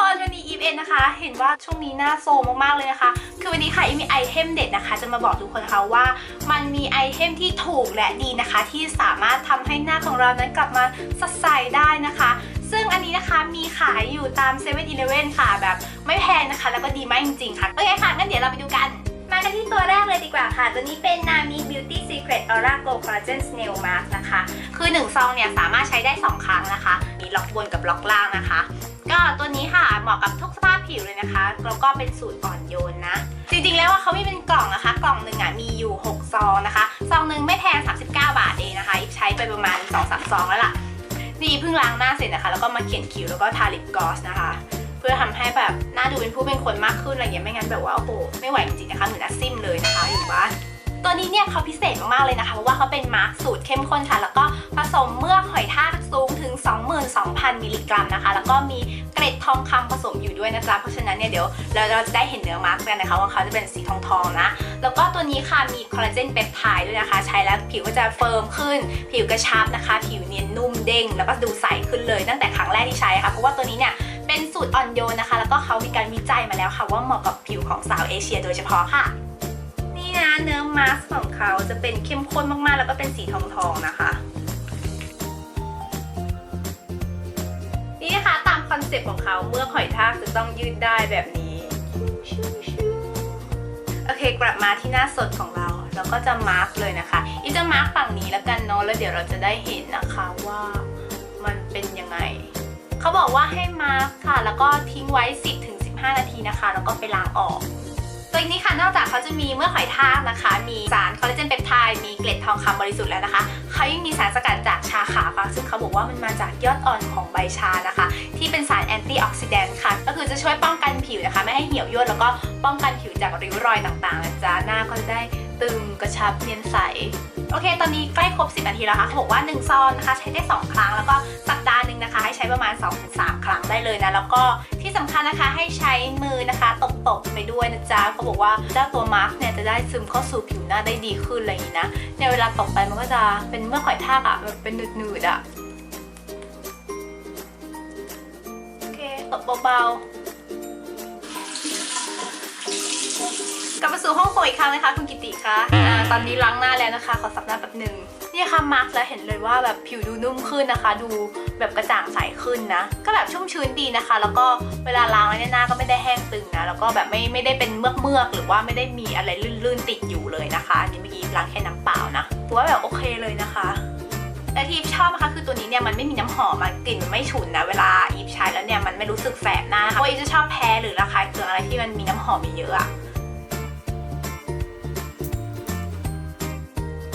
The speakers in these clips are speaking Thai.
ตอนนี้อีฟเอ็นนะคะ เห็นว่าช่วงนี้หน้าโซมมากๆเลยนะคะ คือวันนี้ค่ะอีมีไอเทมเด็ดนะคะ จะมาบอกทุกคนค่ะว่า มันมีไอเทมที่ถูกและดีนะคะ ที่สามารถทำให้หน้าของเรานั้นกลับมาสดใสได้นะคะ ซึ่งอันนี้นะคะมีขายอยู่ตาม7 e เ e ่ e อค่ะ แบบไม่แพงนะคะ แล้วก็ดีมากจริงๆค่ะโอเคค่ะงั้นเดี๋ยวเราไปดูกัน กันที่ตัวแรกเลยดีกว่าค่ะ ตัวนี้เป็น Nami Beauty Secret Aura Glow Collagen Snail Mask นะคะ คือ 1 ซองเนี่ยสามารถใช้ได้ 2 ครั้งนะคะ มีล็อกบนกับล็อกล่างนะคะ ก็ตัวนี้ค่ะเหมาะกับทุกสภาพผิวเลยนะคะ แล้วก็เป็นสูตรอ่อนโยนนะ จริงๆแล้วว่าเขามีเป็นกล่องนะคะ กล่องหนึ่งอะมีอยู่ 6 ซองนะคะ ซองหนึ่งไม่แพง 39 บาทเองนะคะอีฟใช้ไปประมาณ2-3ซองแล้วล่ะ นี่เพิ่งล้างหน้าเสร็จนะคะ แล้วก็มาเขียนคิ้วแล้วก็ทาลิปกลอสนะคะ เพื่อทำให้แบบหน้าดูเป็นผู้เป็นคนมากขึ้นอะไรอย่างเงี้ยไม่งั้นแบบว่าโอ้โหไม่ไหวจริงๆนะคะเหมือนนัดซิมเลยนะคะอยู่บ้านตัวนี้เนี่ยเขาพิเศษมากๆเลยนะคะ เพราะว่าเขาเป็นมาร์คสูตรเข้มข้นค่ะ แล้วก็ผสมเมือกหอยทากสูงถึง 22,000 มิลลิกรัมนะคะ แล้วก็มีเกล็ดทองคำผสมอยู่ด้วยนะจ๊ะ เพราะฉะนั้นเนี่ยเดี๋ยวเราเราจะได้เห็นเนื้อมาร์คกันนะคะว่าเขาจะเป็นสีทองๆนะ แล้วก็ตัวนี้ค่ะมีคอลลาเจนเปปไทด์ด้วยนะคะ ใช้แล้วผิวก็จะเฟิร์มขึ้น ผิวกระชับนะคะ ผิวเนียนนุ่ม เด้งแล้วก็ดูใสขึ้นเลยตั้งแต่ครั้งแรกที่ใช้ค่ะเพราะว่าตัวนี้เนี่ยเป็นสูตรอ่อนโยนนะคะ แล้วก็เขามีการวิจัยมาแล้วค่ะ ว่าเหมาะกับผิวของสาวเอเชียโดยเฉพาะค่ะ นี่นะเนื้อมาสของเขาจะเป็นเข้มข้นมากๆ แล้วก็เป็นสีทองๆนะคะนี่นะคะตามคอนเซ็ปต์ของเขาเมื่อหอยทากจะต้องยืดได้แบบนี้ โอเคกลับมาที่หน้าสดของเรา เราก็จะมาร์กเลยนะคะอีจะมาร์กฝั่งนี้แล้วกันเนาะแล้วเดี๋ยวเราจะได้เห็นนะคะว่ามันเป็นยังไงเขาบอกว่าให้มาร์กค่ะ แล้วก็ทิ้งไว้ 10-15 นาทีนะคะ แล้วก็ไปล้างออกตัวนี้ค่ะนอกจากเขาจะมีเมื่อหอยทากนะคะ มีสารคอลลาเจนเปปไทด์มีเกล็ดทองคำบริสุทธิ์แล้วนะคะเขายังมีสารสกัดจากชาขาวค่ะซึ่งเขาบอกว่ามันมาจากยอดอ่อนของใบชานะคะ ที่เป็นสารแอนตี้ออกซิแดนต์ค่ะ ก็คือจะช่วยป้องกันผิวนะคะ ไม่ให้เหี่ยวย่นแล้วก็ป้องกันผิวจากริ้วรอยต่างๆนะจ๊ะหน้าก็จะได้ ตึงกระชับเนียนใส โอเค ตอนนี้ใกล้ครบ 10นาทีแล้วค่ะเขาบอกว่า 1 ซองนะคะ ใช้ได้ 2 ครั้ง แล้วก็สัปดาห์หนึ่งนะคะ ให้ใช้ประมาณ 2-3 ครั้งได้เลยนะ แล้วก็ที่สำคัญนะคะให้ใช้มือนะคะตบๆไปด้วยนะจ๊ะเขาบอกว่าเจ้าตัวมาร์กเนี่ยจะได้ซึมเข้าสู่ผิวหน้าได้ดีขึ้นอะไรอย่างนี้นะในเวลาตบไปมันก็จะเป็นเมื่อกหอยทากอะแบบเป็นหนืดๆอะโอเคตบเบาๆ สู่ห้องโปรอีกครั้งนะคะคุณกิติคะอ่าตอนนี้ล้างหน้าแล้วนะคะ ขอสับหน้าแป๊บหนึ่งนี่ค่ะมาร์กแล้วเห็นเลยว่าแบบผิวดูนุ่มขึ้นนะคะ ดูแบบกระจ่างใสขึ้นนะ ก็แบบชุ่มชื้นดีนะคะ แล้วก็เวลาล้างแล้วเนี่ยหน้าก็ไม่ได้แห้งตึงนะ แล้วก็แบบไม่ไม่ได้เป็นเมือกเมือกหรือว่าไม่ได้มีอะไรลื่นๆติดอยู่เลยนะคะ อันนี้เมื่อกี้ล้างแค่น้ำเปล่านะถือว่าแบบโอเคเลยนะคะแต่ที่อีฟชอบนะคะคือตัวนี้เนี่ยมันไม่มีน้ำหอมอะกลิ่นมันไม่ฉุนนะเวลาอีฟใช้แล้วเนี่ยมันไม่รู้สึกแสบหน้านะคะเพราะอีฟจะชอบแพ้หรือระคายเคืองอะไรที่มันมีน้ำหอมเยอะ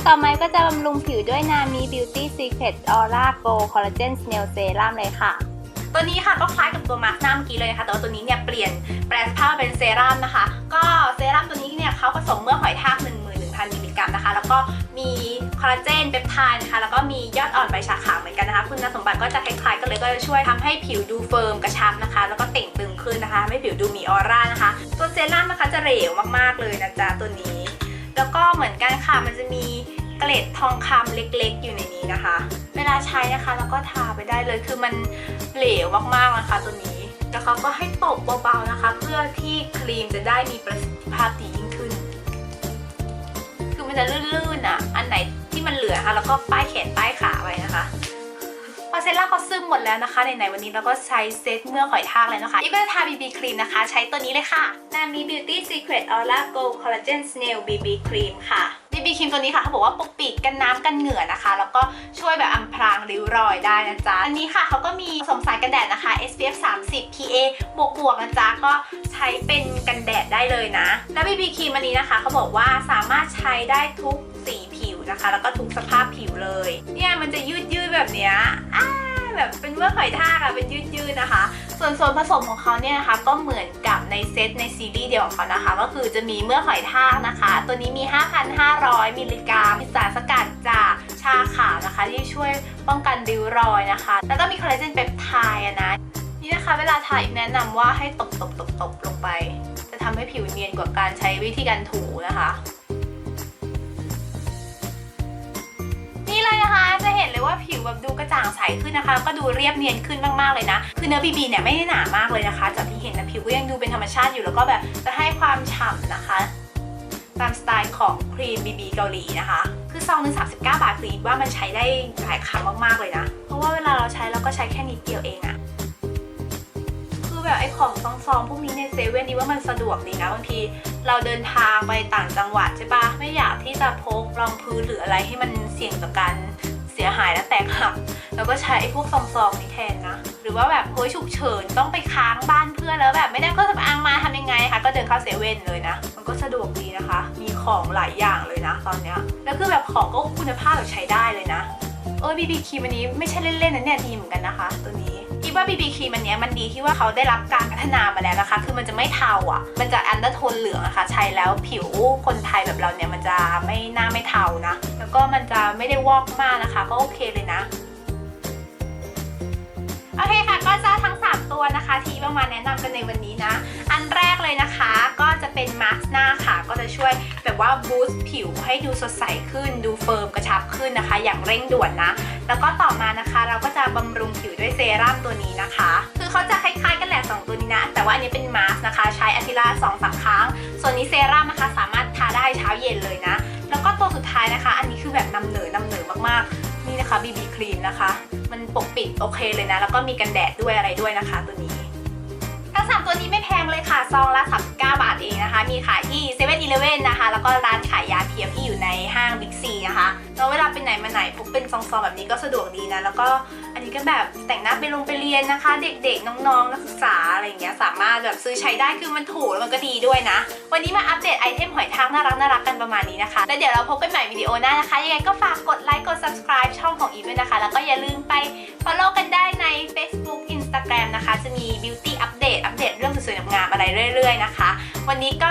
ต่อมาก็จะบำรุงผิวด้วย Nami Beauty Secret Aura Go Collagen Snail Serum เลยค่ะ ตัวนี้ค่ะก็คล้ายกับตัวมาร์คหน้าเมื่อกี้เลยนะคะแต่ว่าตัวนี้เนี่ยเปลี่ยนแปลสภาพเป็นเซรั่มนะคะ ก็เซรั่มตัวนี้เนี่ยเขาผสมเมื่อหอยทาก11,000มิลลิกรัมนะคะ แล้วก็มีคอลลาเจนเปปไทด์นะคะ แล้วก็มียอดอ่อนใบชาขาวเหมือนกันนะคะ คุณสมบัติก็จะคล้ายๆกันเลยก็จะช่วยทำให้ผิวดูเฟิร์มกระชับนะคะ แล้วก็เต่งตึงขึ้นนะคะไม่ผิวดูมีออร่านะคะ ตัวเซรั่มนะคะจะเหลวมากๆเลยนะจ๊ะตัวนี้ แล้วก็เหมือนกันค่ะมันจะมี เกล็ดทองคำเล็กๆ อยู่ในนี้นะคะ เวลาใช้นะคะแล้วก็ทาไปได้เลยคือมันเหลวมากๆนะคะตัวนี้แล้วเขาก็ให้ตบเบาๆนะคะ เพื่อที่ครีมจะได้มีประสิทธิภาพดียิ่งขึ้น คือมันจะลื่นๆอะอันไหนที่มันเหลือค่ะแล้วก็ป้ายแขนป้ายขาไว้นะคะพอเซรั่มเขาซึมหมดแล้วนะคะไหนๆวันนี้เราก็ใช้เซตเมื่อหอยทากเลยนะคะอีกก็จะทา BB ครีมนะคะ ใช้ตัวนี้เลยค่ะ Nami Beauty Secret Aura Glow Collagen Snail BB ครีมค่ะ BB ครีมตัวนี้ค่ะเขาบอกว่าปกปิดกันน้ำกันเหงื่อนะคะ แล้วก็ช่วยแบบอำพรางริ้วรอยได้นะจ๊ะ อันนี้ค่ะเขาก็มีผสมสารกันแดดนะคะ SPF 30 PA บวกบวกนะจ๊ะ ก็ใช้เป็นกันแดดได้เลยนะ แล้ว BB ครีมอันนี้นะคะเขาบอกว่าสามารถใช้ได้ทุกสีผิวนะคะ แล้วก็ทุกสภาพผิวเลย เนี่ยมันจะยืดยืดแบบเนี้ยอ้า แบบเป็นเมื่อหอยทากอะเป็นยืดยืดๆนะคะ ส่วนส่วนผสมของเขาเนี่ยนะคะก็เหมือนกับในเซตในซีรีส์เดียวของเขานะคะ ก็คือจะมีเมื่อหอยทากนะคะ ตัวนี้มี 5,500 มิลลิกรัมมีสารสกัดจากชาขาวนะคะ ที่ช่วยป้องกันริ้วรอยนะคะ แล้วก็มีคอลลาเจนเปปไทด์อะนะนี่นะคะเวลาทาอีกแนะนำว่าให้ตบตบตบตบลงไป จะทำให้ผิวเนียนกว่าการใช้วิธีการถูนะคะ ว่าผิวแบบดูกระจ่างใสขึ้นนะคะแล้วก็ดูเรียบเนียนขึ้นมากๆเลยนะ คือเนื้อบีบีเนี่ยไม่ได้หนามากเลยนะคะ จากที่เห็นนะผิวก็ยังดูเป็นธรรมชาติอยู่แล้วก็แบบจะให้ความฉ่ำนะคะ ตามสไตล์ของครีมบีบีเกาหลีนะคะคือซองหนึง39 บาทคืออีกว่ามันใช้ได้หลายครั้งมากๆเลยนะ เพราะว่าเวลาเราใช้เราก็ใช้แค่นิดเดียวเองอะคือแบบไอ้ของซองๆพวกนี้ในเซเว่นนี่ว่ามันสะดวกดีนะบางทีเราเดินทางไปต่างจังหวัดใช่ปะไม่อยากที่จะพกรองพื้นหรืออะไรให้มันเสี่ยงต่อการ สียหายและแตกหักแล้วก็ใช้พวกซองๆนี้แทนนะ หรือว่าแบบเฮ้ยฉุกเฉินต้องไปค้างบ้านเพื่อนแล้วแบบไม่ได้ก็จะอางมาทำยังไงคะก็เดินเข้าเซเว่นเลยนะ มันก็สะดวกดีนะคะ มีของหลายอย่างเลยนะ ตอนเนี้ยแล้วคือแบบของก็คุณภาพแบบใช้ได้เลยนะ เออบีบีครีมอันนี้ไม่ใช่เล่นๆนะเนี่ยดีเหมือนกันนะคะ ตัวนี้ ว่าบีบีครีมอันเนี้ยมันดีที่ว่าเขาได้รับการพัฒนามาแล้วนะคะ คือมันจะไม่เทาอะ มันจะอันเดอร์โทนเหลืองอะค่ะ ใช้แล้วผิวคนไทยแบบเราเนี่ยมันจะไม่หน้าไม่เทานะ แล้วก็มันจะไม่ได้วอกมากนะคะ ก็โอเคเลยนะ โอเคค่ะก็จะทั้ง 3 ตัวนะคะที่เอามาแนะนำกันในวันนี้นะ อันแรกเลยนะคะก็จะเป็นมาสก์หน้าค่ะก็จะช่วยแบบว่าบูสต์ผิวให้ดูสดใสขึ้น ดูเฟิร์มกระชับขึ้นนะคะ อย่างเร่งด่วนนะ แล้วก็ต่อมานะคะ เราก็จะบำรุงผิวด้วยเซรั่มตัวนี้นะคะ คือเขาจะคล้ายๆกันแหละ 2 ตัวนี้นะ แต่ว่าอันนี้เป็นมาสก์นะคะ ใช้อาทิตย์ละสองสามครั้ง ส่วนนี้เซรั่มนะคะสามารถทาได้เช้าเย็นเลยนะ แล้วก็ตัวสุดท้ายนะคะ อันนี้คือแบบนำเหนอนำเหนอมากๆนี่นะคะ BB ครีมนะคะ ปกปิดโอเคเลยนะ แล้วก็มีกันแดดด้วยอะไรด้วยนะคะตัวนี้ สามตัวนี้ไม่แพงเลยค่ะ ซองละ39 บาทเองนะคะ มีขายที่7 e เ e ่ e อนะคะ แล้วก็ร้านขายยาเพียวที่อยู่ในห้างบิ๊กซีนะคะแล้วเวลาไปไหนมาไหนพกเป็นซองๆแบบนี้ก็สะดวกดีนะ แล้วก็อันนี้ก็แบบแต่งหน้าไปลงไปเรียนนะคะ เด็กๆ น้องๆ นักศึกษาอะไรอย่างเงี้ย สามารถแบบซื้อใช้ได้ คือมันถูกแล้วมันก็ดีด้วยนะ วันนี้มาอัปเดตไอเทมหอยทากน่ารักน่ารักกันประมาณนี้นะคะ แล้วเดี๋ยวเราพบกันใหม่วิดีโอหน้านะคะ ยังไงก็ฝากกดไลค์ กด subscribe ช่องของอีฟด้วยนะคะ แล้วก็อย่าลืมไป follow เรื่อยๆนะคะ วันนี้ก็